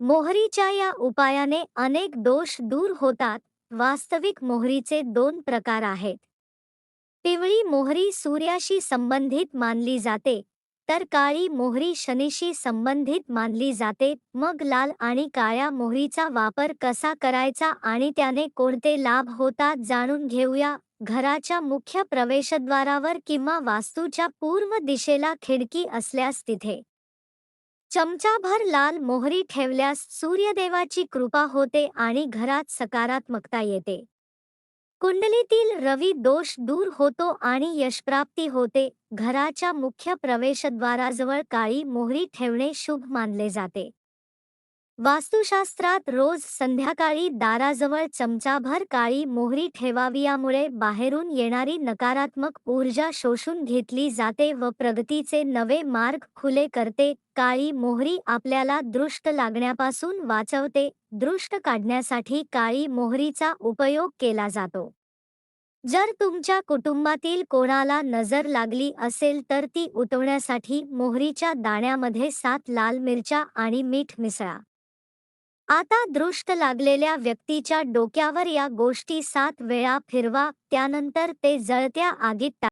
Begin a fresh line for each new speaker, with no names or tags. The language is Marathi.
मोहरीच्या या उपायाने अनेक दोष दूर होतात. वास्तविक मोहरीचे दोन प्रकार आहेत. पिवळी मोहरी सूर्याशी संबंधित मानली जाते तर काळी मोहरी शनीशी संबंधित मानली जाते. मग लाल आणि काळ्या मोहरीचा वापर कसा करायचा आणि त्याने कोणते लाभ होतात जाणून घेऊया. घराच्या मुख्य प्रवेशद्वारावर किंवा वास्तूच्या पूर्व दिशेला खिडकी असल्यास तिथे चमचाभर लाल मोहरी ठेवल्यास सूर्यदेवाची कृपा होते आणि घरात सकारात्मकता येते. कुंडलीतील रवी दोष दूर होतो आणि यशप्राप्ती होते. घराच्या मुख्य प्रवेशद्वाराजवळ काळी मोहरी ठेवणे शुभ मानले जाते. वास्तुशास्त्रात रोज संध्याकाळी दाराजवळ चमचाभर काळी मोहरी ठेवावी यामुळे बाहेरून येणारी नकारात्मक ऊर्जा शोषून घेतली जाते व प्रगतीचे नवे मार्ग खुले करते. काळी मोहरी आपल्याला दृष्ट लागण्यापासून वाचवते. दृष्ट काढण्यासाठी काळी मोहरीचा उपयोग केला जातो. जर तुमच्या कुटुंबातील कोणाला नजर लागली असेल तर ती उतवण्यासाठी मोहरीच्या दाण्यामध्ये सात लाल मिरच्या आणि मीठ मिसळा. आता दृष्ट लागलेल्या व्यक्तीच्या डोक्यावर या गोष्टी सात वेळा फिरवा त्यानंतर ते जळत्या आगीत